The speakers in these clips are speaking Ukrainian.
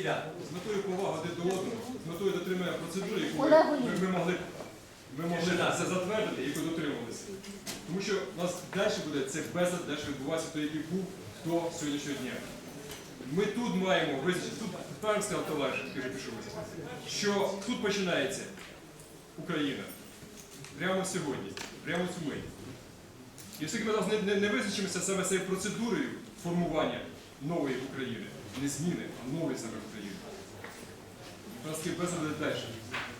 ребят. З метою поваги один до одного, з метою дотримання процедури, яку ми, ми могли, ми могли це затвердити, яку дотримувалися. Тому що у нас далі буде цей безлад, далі відбуватися той, який був до сьогоднішнього дня. Ми тут маємо визначити, тут правильно сказав товариш, який пішов, що тут починається Україна. Прямо сьогодні, прямо в цю мить. І оскільки ми зараз не, не, не визначимося саме цією процедурою формування нової України, не зміни, а нової саме Таки без буде.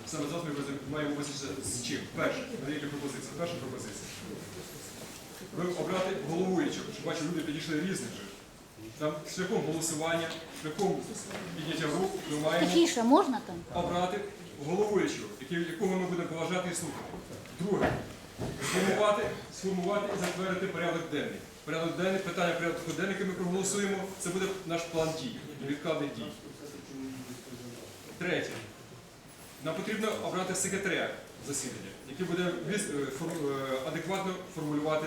Саме зараз ми маємо визначитися з чим. Перше, деякі пропозиції. Перша пропозиція. Ви обрати головуючого, щоб бачу, люди підійшли різних же. Там шляхом голосування, шляхом підняття рук ми маємо Тихіше, можна там? обрати головуючого, який- якого ми будемо поважати і слухати. Друге, сформувати, сформувати і затвердити порядок денний. Порядок денний, питання порядку денний, який ми проголосуємо, це буде наш план дій, невідкладних дій. Третє. Нам потрібно обрати секретаря засідання, який буде е, е, адекватно формулювати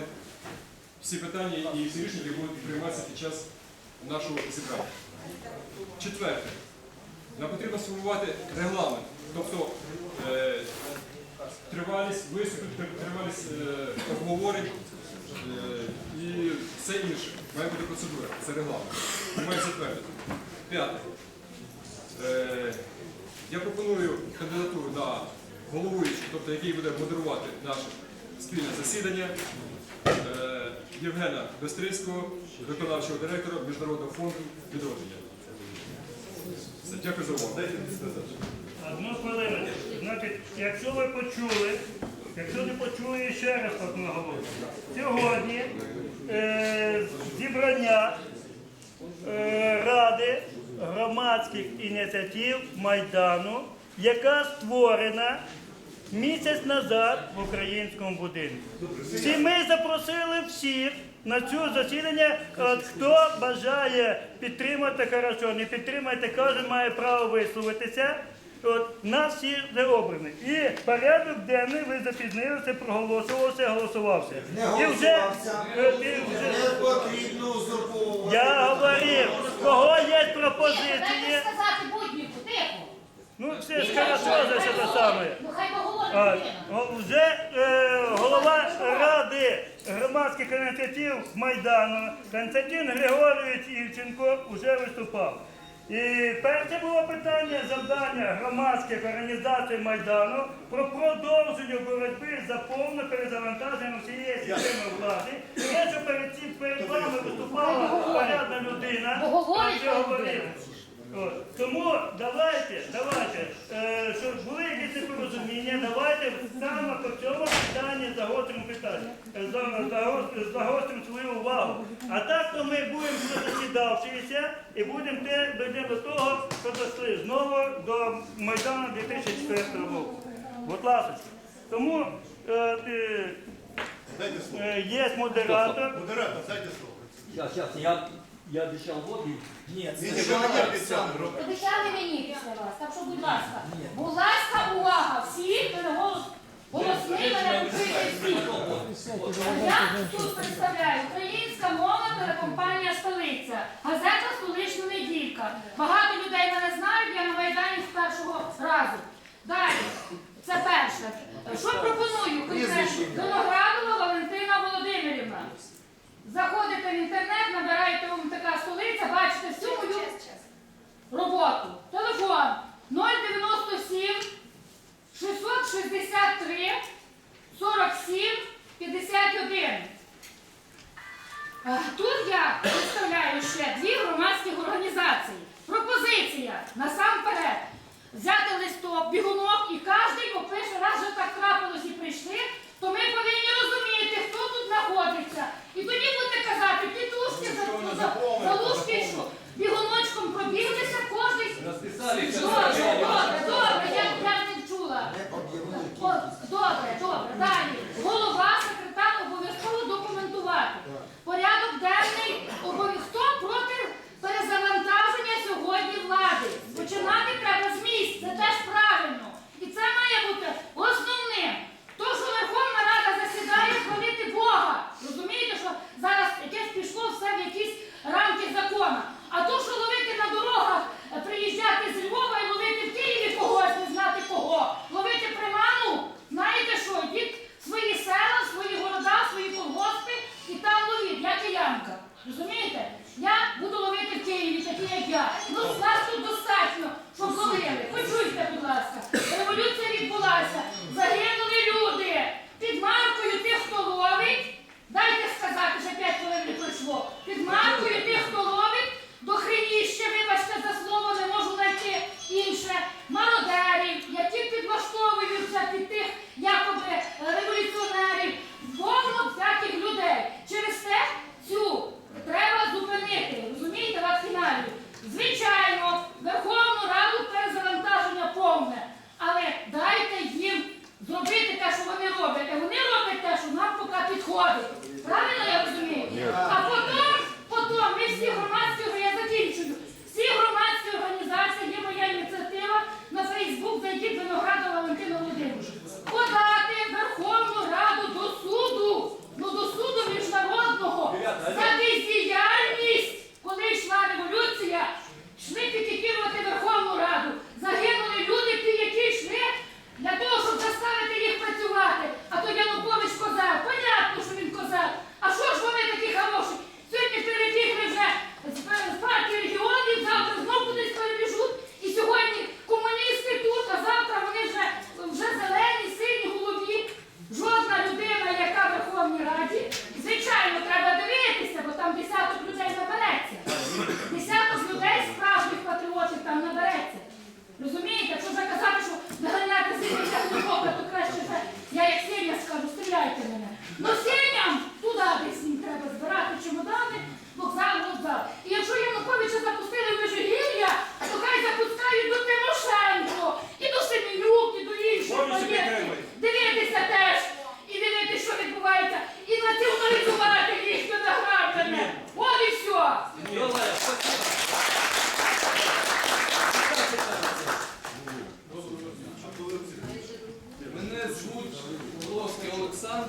всі питання і всі рішення, які будуть прийматися під час нашого зібрання. Четверте. Нам потрібно сформувати регламент, тобто е, тривалість виступів, тривалість е, обговорень е, і все інше. Має бути процедура, це регламент. Маємо затвердити. П'яте. Е, я пропоную кандидатуру на головуючого, тобто який буде модерувати наше спільне засідання. е, Євгена Бестрицького, виконавчого директора Міжнародного фонду відродження. Дякую за увагу. Одну хвилину. Значить, якщо ви почули, якщо не почули, ще раз так наголошую. Сьогодні е, зібрання е, Ради громадських ініціатив Майдану, яка створена місяць назад в українському будинку. І ми запросили всіх на цю засідання. От, хто бажає підтримати, хорошо, не підтримайте, кожен має право висловитися. От, нас всі не обрані. І порядок денний ви запізнилися, проголосувався, голосувався. Не І вже, голосувався. е, і вже- Не потрібно пропозиції. сказати будь-яку, тихо. Ну все ж хорошо за це саме. Ну хай А, о, Вже е, голова Ради громадських ініціатив Майдану Константин Григорович Івченко вже виступав. І перше було питання завдання громадських організацій Майдану про продовження боротьби за повне перезавантаження всієї системи влади. Те, що перед цим перед вами виступала порядна людина, говорив. От. Тому давайте, давайте, е, щоб були якісь непорозуміння, давайте саме по цьому питанні загостримо питання, е, за- заго- загостримо свою увагу. А так то ми будемо засідавшися і будемо те дійдемо до того, що дійшли знову до Майдану 2004 року. Будь ласка. Тому е, е, Дайте слово. е, є модератор. Модератор, дайте слово. Сейчас, сейчас, я, я обещал вот и... Ні, це що ви не я обіцяли робити. Обіцяли мені після вас, так що будь ласка. Будь ласка, увага, всі переголос. Голосни мене почуйте всі. Я тут представляю Українська мова телекомпанія Столиця, газета Столична неділька. Багато людей мене знають, я на Майдані з першого разу. Далі, це перше. Що пропоную конкретно? Виноградова Валентина Володимирівна. Заходите в інтернет, набираєте вам така столиця, бачите всю мою роботу. Телефон 097 663 47 51. Е, Тут я представляю ще дві громадські організації. Пропозиція насамперед взяти листок, бігунок і кожен опише, раз вже так трапилось і прийшли, то ми повинні розуміти, знаходиться. І тоді будете казати, тітушки за, за, залушки, що бігуночком пробіглися, кожен Добре, добре, добре, я, я не чула. Добре, добре. Далі. Голова, секретар обов'язково документувати. Порядок денний обов'язково. Хто проти перезавантаження сьогодні влади? Починати треба з місць, це теж правильно. Києві,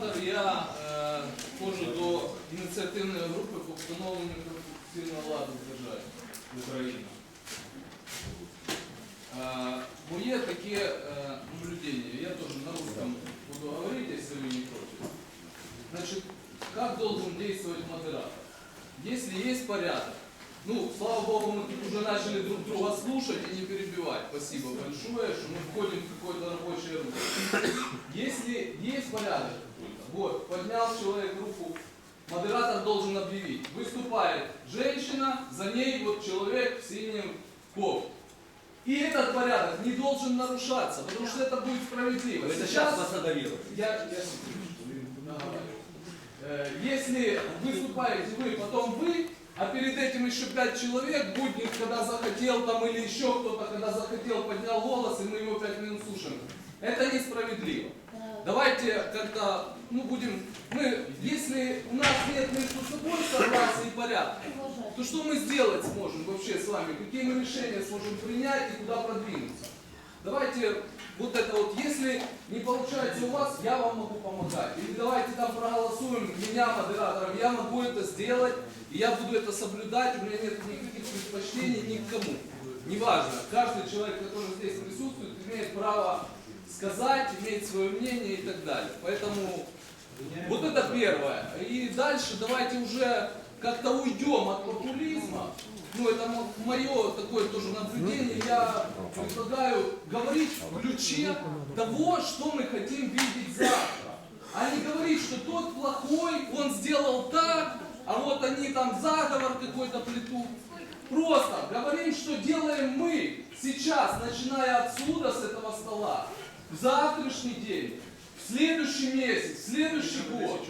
Олександр. Я е, входжу до ініціативної групи по встановленню конституційного ладу в державі в Україні. Е, моє таке е, наблюдение, я тоже на русском буду говорить, если вы не против. Значит, как должен действовать модератор? Если есть порядок, ну, слава богу, мы тут уже начали друг друга слушать и не перебивать. Спасибо большое, что мы входим в какое-то рабочее русло. Если есть порядок какой-то, вот, поднял человек руку, модератор должен объявить. Выступает женщина, за ней вот человек в синем кофте. И этот порядок не должен нарушаться, потому что это будет справедливо. Это сейчас посадовили. Я, я договариваю. Э, Если выступаете вы, потом вы, а перед этим еще пять человек, Будник, когда захотел там или еще кто-то, когда захотел, поднял голос, и мы его пять минут слушаем. Это несправедливо. Давайте как-то, ну будем, мы, если у нас нет между собой согласия и порядка, то что мы сделать сможем вообще с вами? Какие мы решения сможем принять и куда продвинуться? Давайте вот это вот, если не получается у вас, я вам могу помогать. Или давайте там проголосуем меня модератором, я могу это сделать, и я буду это соблюдать, у меня нет никаких предпочтений ни к кому. Неважно, каждый человек, который здесь присутствует, имеет право сказать, имеет свое мнение и так далее. Поэтому вот это первое. И дальше давайте уже как-то уйдем от популизма. Ну, это мое такое тоже наблюдение. Я предлагаю говорить в ключе того, что мы хотим видеть завтра. А не говорить, что тот плохой, он сделал так, а вот они там заговор какой-то плетут. Просто говорим, что делаем мы сейчас, начиная отсюда, с этого стола, в завтрашний день, в следующий месяц, в следующий год.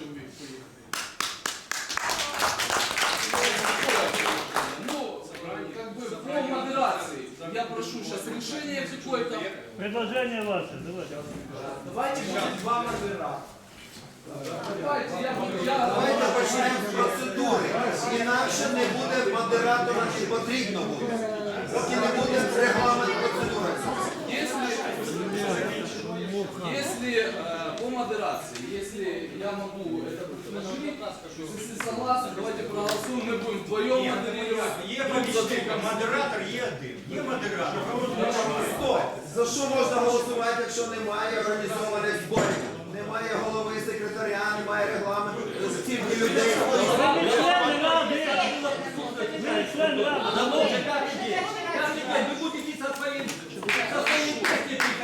Ну, как бы по модерации. Я прошу сейчас решение какое-то. Предложение ваше, давайте. Давайте будет два модератора. Давайте, я буду, я... Давайте почнемо з процедури. Інакше не буде модератора, не потрібно буде. Поки не буде регламент процедури. Если, если э, по модерации, если я могу это предложить, если согласны, давайте проголосуем, мы будем вдвоем модерировать Є друг за помічник, другом. модератор є один. Є модератор. Стоп! За що можна голосувати, якщо немає організованих зборів? Немає голови секретаря, немає регламенту, стільки людей. Ви не члени ради! Ви не члени грамотно. Давно уже каждый день. Каждый день вы будете со своим, со своим песней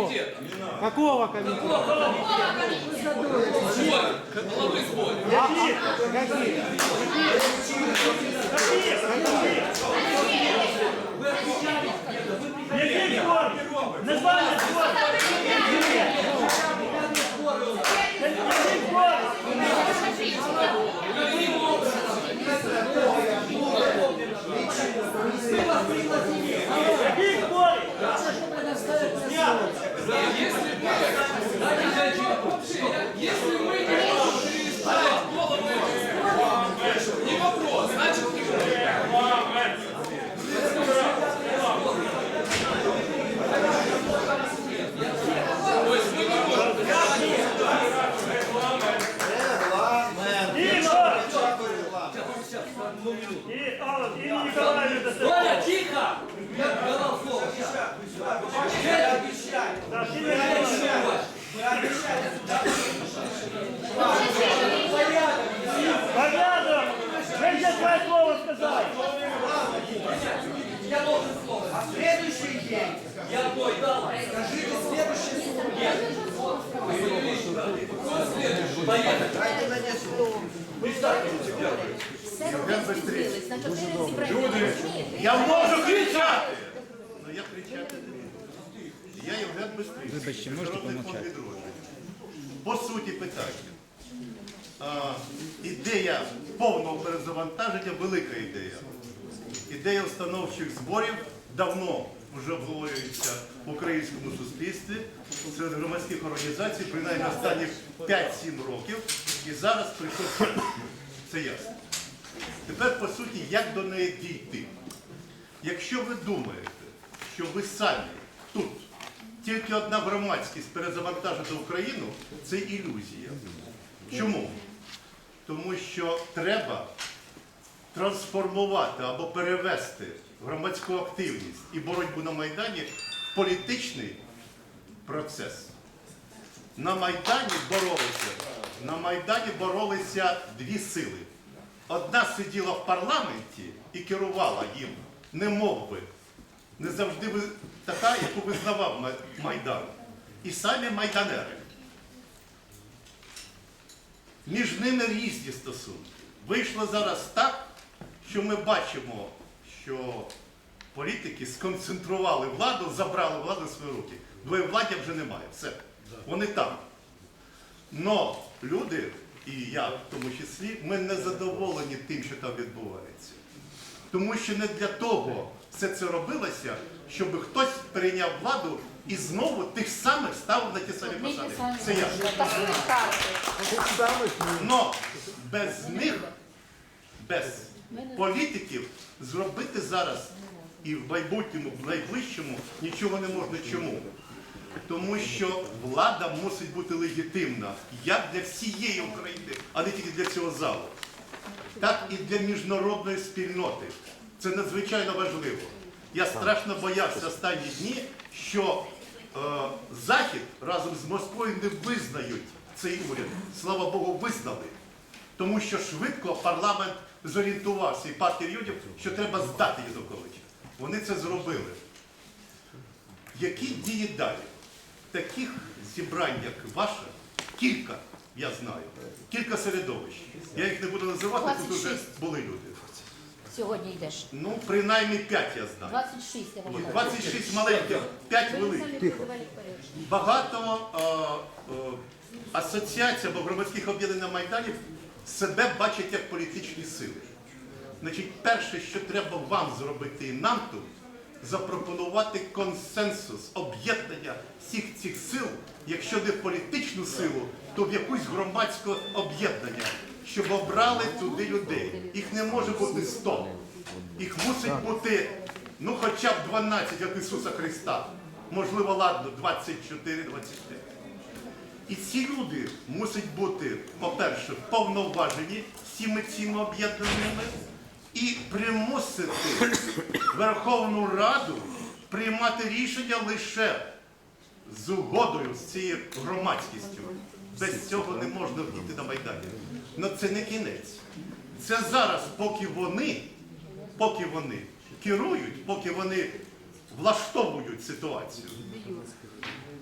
э, комитета? Какого комитета? Сборы. Главы сборы. Какие? Какие? Який спор? Названня спор. Який спор? Який спор? Если мы не можем переизбрать голову, не вопрос, значит То есть мы не можем. Тихо! И, а, вот, Инна Николаевна, Оля, тихо! Я дал слово. Да, Инна Николаевна. Порядок! Вы же свое слово сказали. Я бой дал. Я можу кричати! Ну я кричати не буду. Я Євген можете Міжнародний фонд відродження. По суті питання. А, ідея повного перезавантаження велика ідея. Ідея установчих зборів давно вже обговорюється в українському суспільстві серед громадських організацій, принаймні останніх 5-7 років. І зараз прийшов. Це ясно. Тепер, по суті, як до неї дійти? Якщо ви думаєте, що ви самі тут тільки одна громадськість перезавантажите Україну, це ілюзія. Чому? Тому що треба трансформувати або перевести громадську активність і боротьбу на Майдані в політичний процес. На Майдані боролися, на Майдані боролися дві сили. Одна сиділа в парламенті і керувала їм, не мов би. Не завжди така, яку визнавав Майдан. І самі майданери. Між ними різні стосунки. Вийшло зараз так, що ми бачимо, що політики сконцентрували владу, забрали владу в свої руки. Двоєвладдя вже немає. Все. Вони там. Но люди, і я в тому числі, ми не задоволені тим, що там відбувається. Тому що не для того все це робилося, щоб хтось прийняв владу і знову тих самих ставив на ті самі посади. Це ясно. Но без них, без політиків, зробити зараз і в майбутньому, в найближчому нічого не можна. Чому? Тому що влада мусить бути легітимна як для всієї України, а не тільки для цього залу, так і для міжнародної спільноти. Це надзвичайно важливо. Я страшно боявся останні дні, що е, Захід разом з Москвою не визнають цей уряд. Слава Богу, визнали. Тому що швидко парламент зорієнтувався і партія регіонів, що треба здати Януковича. Вони це зробили. Які дії далі? Таких зібрань, як ваше, кілька, я знаю, кілька середовищ. Я їх не буду називати, тут вже були люди. Сьогодні йдеш. Ну, принаймні 5 я знаю. 26, я вам Ні, кажу. 26 маленьких, 5 великих. Багато е, е, асоціацій або громадських об'єднань на Майдані себе бачать як політичні сили. Значить, перше, що треба вам зробити і нам тут, запропонувати консенсус, об'єднання всіх цих сил, якщо не в політичну силу, то в якусь громадське об'єднання, щоб обрали туди людей. Їх не може бути 100. Їх мусить бути ну хоча б 12, як Ісуса Христа. можливо, ладно, 24-25. І ці люди мусять бути, по-перше, повноважені всіми цими об'єднаннями і примусити Верховну Раду приймати рішення лише з угодою з цією громадськістю. Без цього не можна вдіти на Майдані. Ну це не кінець. Це зараз, поки вони, поки вони керують, поки вони влаштовують ситуацію.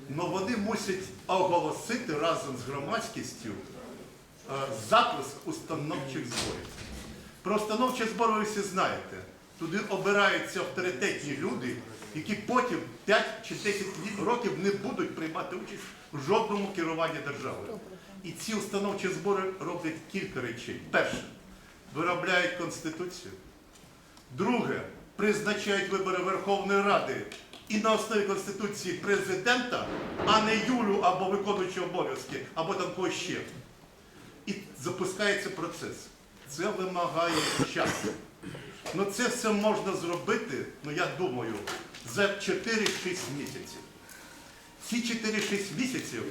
Ну вони мусять оголосити разом з громадськістю е, запуск установчих зборів. Про установчі збори ви всі знаєте. Туди обираються авторитетні люди, які потім 5 чи 10 років не будуть приймати участь жодному керуванні державою. І ці установчі збори роблять кілька речей. Перше, виробляють конституцію. Друге, призначають вибори Верховної Ради і на основі Конституції президента, а не Юлю або виконуючого обов'язки, або там когось ще. І запускається процес. Це вимагає часу. Ну це все можна зробити, ну я думаю, за 4-6 місяців. Ці 4-6 місяців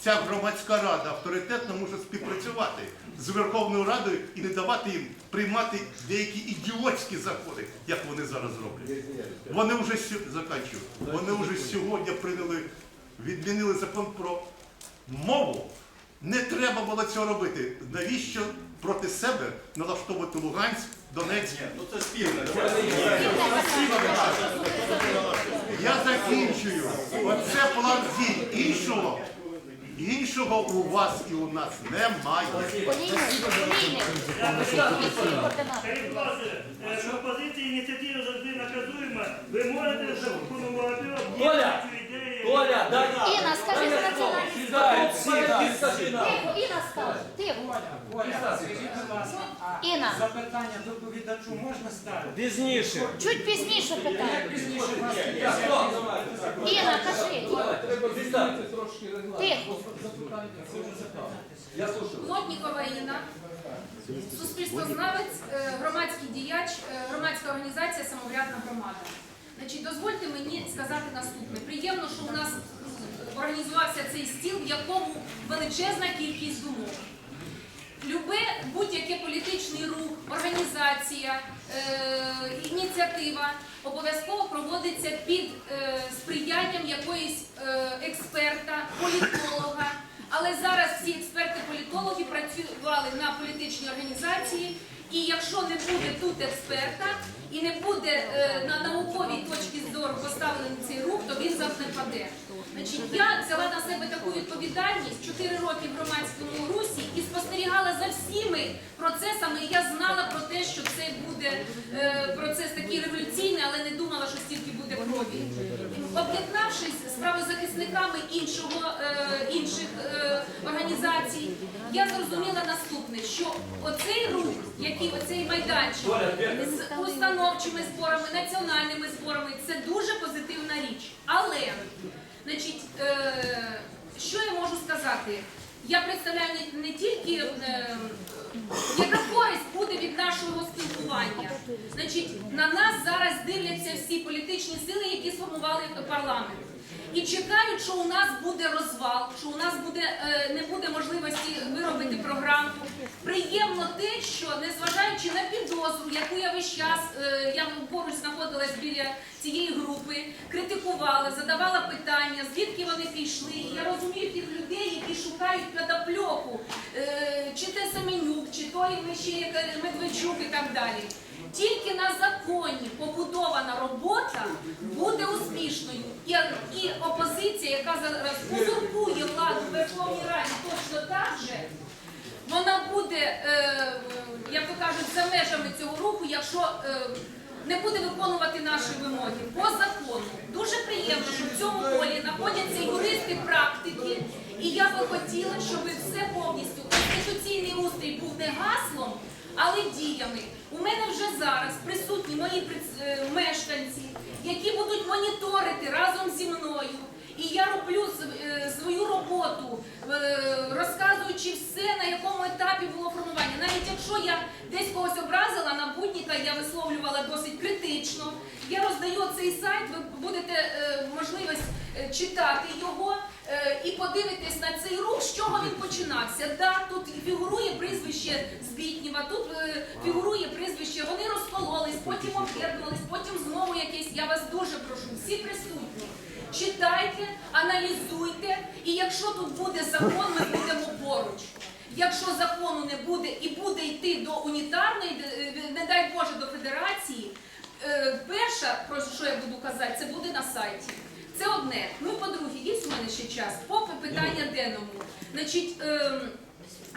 ця громадська рада авторитетно може співпрацювати з Верховною Радою і не давати їм приймати деякі ідіотські закони, як вони зараз роблять. Вони вже заканчую. Вони вже сьогодні прийняли, відмінили закон про мову. Не треба було цього робити. Навіщо проти себе налаштовувати Луганськ, Донецьк? Ну це спільно. Я закінчую. Оце план дій. Іншого, іншого у вас і у нас немає. Скажіть, ласка, е, завжди наказуємо. Ви можете запропонувати! Коля, дай нам. Інна, скажи за національність. Сідай, сідай, скажи нам. Тихо, Інна скаже. Тихо. Інна, Запитання доповідачу можна ставити? Пізніше. чуть пізніше питання. Я хто? Інна, кажи. Треба змінити трошки регламент. Тихо. Я слушаю. Плотнікова Інна, суспільствознавець, е, громадський діяч, е, громадська організація Самоврядна громада. Значить, дозвольте мені сказати наступне. Приємно, що у нас організувався цей стіл, в якому величезна кількість думок. Любе будь-яке політичний рух, організація, е, ініціатива обов'язково проводиться під е, сприянням якоїсь е, експерта, політолога. Але зараз всі експерти-політологи працювали на політичній організації, і якщо не буде тут експерта і не буде е, на науковій точці зору поставлений цей рух, то він занепаде. Значить, я взяла на себе таку відповідальність 4 роки в громадському русі і спостерігала за всіми процесами. І я знала про те, що це буде е, процес такий революційний, але не думала, що стільки буде крові. Об'єднавшись з правозахисниками іншого, е, інших е, організацій, я зрозуміла наступне, що оцей рух, який оцей майданчик з установчими зборами, національними зборами, це дуже позитивна річ. Але Значить, е, що я можу сказати? Я представляю не, не тільки е, яка користь буде від нашого спілкування. Значить, на нас зараз дивляться всі політичні сили, які сформували парламент. І чекають, що у нас буде розвал, що у нас буде е, не буде можливості виробити програму. Приємно те, що незважаючи на підозру, яку я весь час е, я поруч знаходилась біля цієї групи, критикувала, задавала питання, звідки вони пішли. Я розумію тих людей, які шукають педопльоку, е, чи те Семенюк, чи той Медведчук і так далі. Тільки на законі побудована робота буде успішною. І, і опозиція, яка зараз узурпує владу в Верховній Раді, точно так же, вона буде, е, як то кажуть, за межами цього руху, якщо е, не буде виконувати наші вимоги по закону. Дуже приємно, що в цьому полі знаходяться юристи практики, і я би хотіла, щоб все повністю конституційний устрій був не гаслом, але діями. У мене вже зараз присутні мої е, мешканці, які будуть моніторити разом зі мною. І я роблю е, свою роботу, е, розказуючи все, на якому етапі було формування. Навіть якщо я десь когось образила на будніка, я висловлювала досить критично. Я роздаю цей сайт, ви будете можливість читати його і подивитись на цей рух, з чого він починався. Да, тут фігурує прізвище Збітнєва, тут е, фігурує прізвище, вони розкололись, потім об'єднувались, потім знову якесь. Я вас дуже прошу, всі присутні. Читайте, аналізуйте, і якщо тут буде закон, ми будемо поруч. Якщо закону не буде і буде йти до унітарної, е, не дай Боже, до федерації, е, перше, про що я буду казати, це буде на сайті. Це одне. Ну по-друге, є у мене ще час по питання денному. Значить, ем,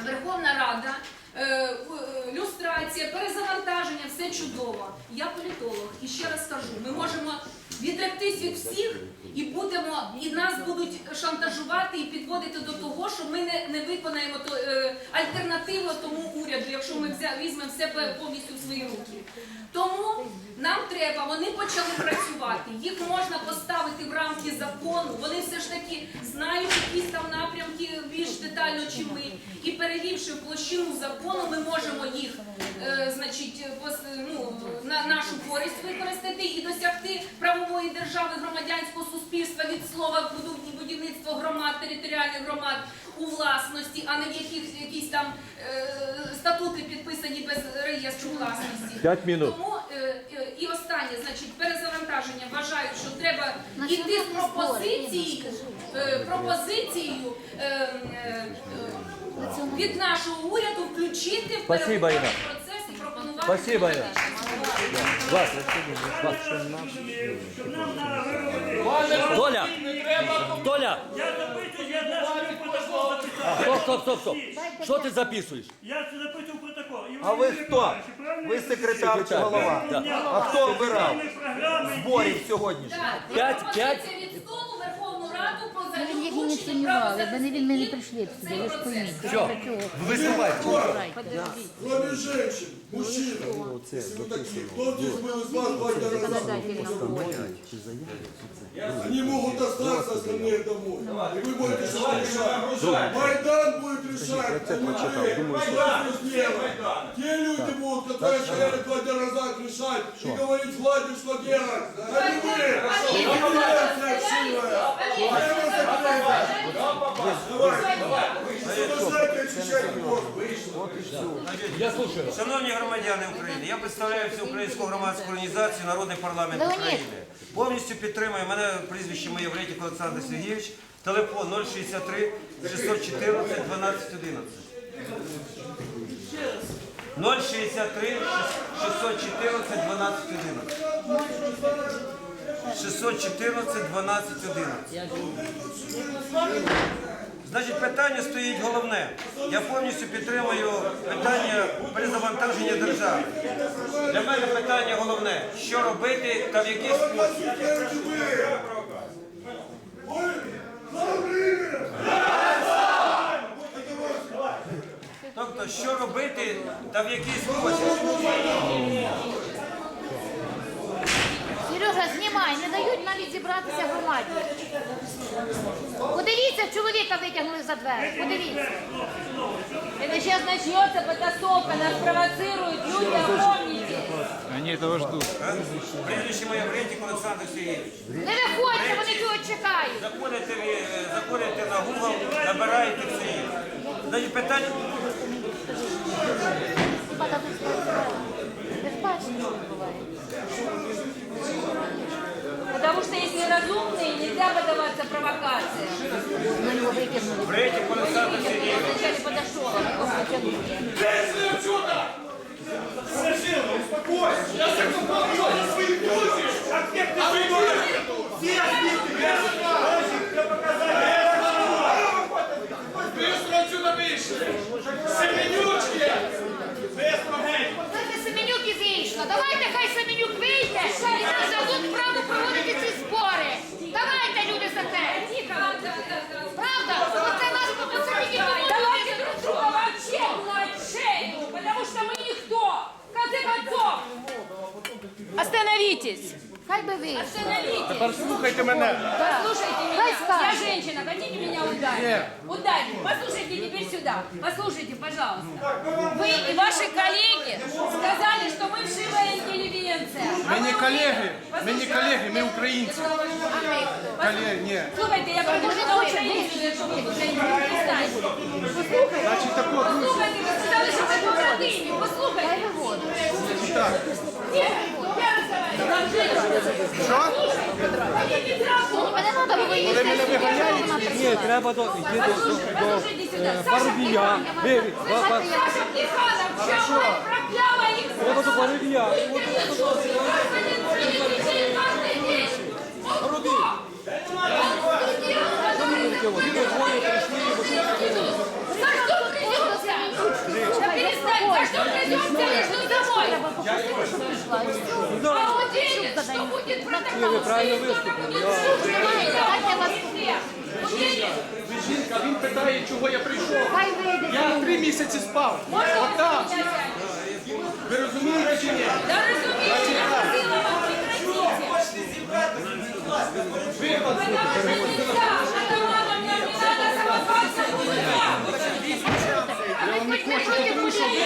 Верховна Рада, е, в- е, люстрація, перезавантаження, все чудово. Я політолог і ще раз кажу, ми можемо відректись від всіх і будемо, і нас будуть шантажувати і підводити до того, що ми не, не виконаємо то, е, альтернативу тому уряду, якщо ми взя, візьмемо все повністю в свої руки. Тому нам треба, вони почали працювати, їх можна поставити в рамки закону, вони все ж таки знають якісь там напрямки більш детально, чим ми. І перевівши площину закону, ми можемо їх е, значить, пос- ну, на нашу користь використати держави громадянського суспільства від слова будівництво громад, територіальних громад у власності, а не в яких якісь там е, статути підписані без реєстру власності. П'ять минут. Тому е, е, і останнє, значить, перезавантаження вважаю, що треба сьогодні з пропозицією, е, пропозицією е, е, е, від нашого уряду включити в Спасибо, Інна. процес і пропонувати Спасибо, Інна. Толя! Толя! Я записую, я навіть протокол. Стоп, стоп, стоп, стоп. Що ти записуєш? Я це записую протокол. А ви хто? Ви секретар чи голова? А хто обирав записую? Зборів сьогоднішніх? П'ять- п'ять- від столу Верховну Раду про Ми їх не залучення ініціювали, вони від мене правозахисників прийшли в сюди, цей ви ж процес. пойміть. Все. Виступайте. Кроме женщин, мужчин, если вы такие, кто здесь был из вас два дня назад? Они могут остаться остальные домой. И вы будете что решать. Майдан будет решать. а не вы. Майдан что сделает. Те люди будут, которые стояли два дня назад, решать и говорить владе, что делать. А не вы. Конкуренция вшивая. Давайте, очищайте воздух. Я слушаю. Шановні громадяни України, я представляю всеукраїнську громадську організацію Народний парламент України. Повністю підтримую мене прізвище моє Вретік Олександр Сергійович. Телефон 063 614 12 11. 063 614 12 11. 614 12 11. Значить, питання стоїть головне. Я повністю підтримую питання перезавантаження держави. Для мене питання головне, що робити та в який спосіб. Тобто, що робити та в який спосіб. Сережа, знімай, не дають навіть зібратися громаді. Подивіться, чоловіка витягнули за двері. Подивіться. Это сейчас начнется потасовка, нас провоцируют, люди, опомнитесь. Прізвище моє Вретік Олександр Сергійович. Не виходьте, вони цього чекають. Заходите, е, заходите на Google, набираєте все є. Значить, питання. Не ж бачите, що відбувається. Потому что если разумные, нельзя поддаваться провокациям. На нього витягнули. Вретік Олександр Он вначале подошел, а потом потянул. Быстро отсюда вышли! Семенючки! Давайте Семенюк і вийшла. Давайте хай Семенюк вийде і нам дадуть право проводити ці збори. ви. Остановите. Тепер слухайте мене. Послушайте меня. Хай скажет. Я женщина. Хотите меня ударить? Ударить. Послушайте теперь сюда. Послушайте, пожалуйста. Вы и ваши коллеги сказали, что мы вшивая интеллигенция. А Ми не вы колеги, умеете? ми не колеги, ми українці. Колеги, ні. Слухайте, я продовжу на українську, якщо ви вже не знаєте. Значить, так от, Послухайте, ви сказали, що ви побратимі. Послухайте. так. Ні, я розмовляю. Що? Ходіть. Мене треба було їсти. Ви мене виганяєте? Ні, треба до, йти до, Послушайте, послушайте Парубія. Плеханов. Ви- Слышите, Саша Плеханов, чья мать пропляла их Треба до Парубія. можно придем, конечно, домой. А уверен, что будет протокол, что она будет слушать. Жінка, він питає, чого я прийшов. Я три місяці спав. Можна Отак. Ви розумієте чи ні? Да розумію, я Я вам не хочу, тому що.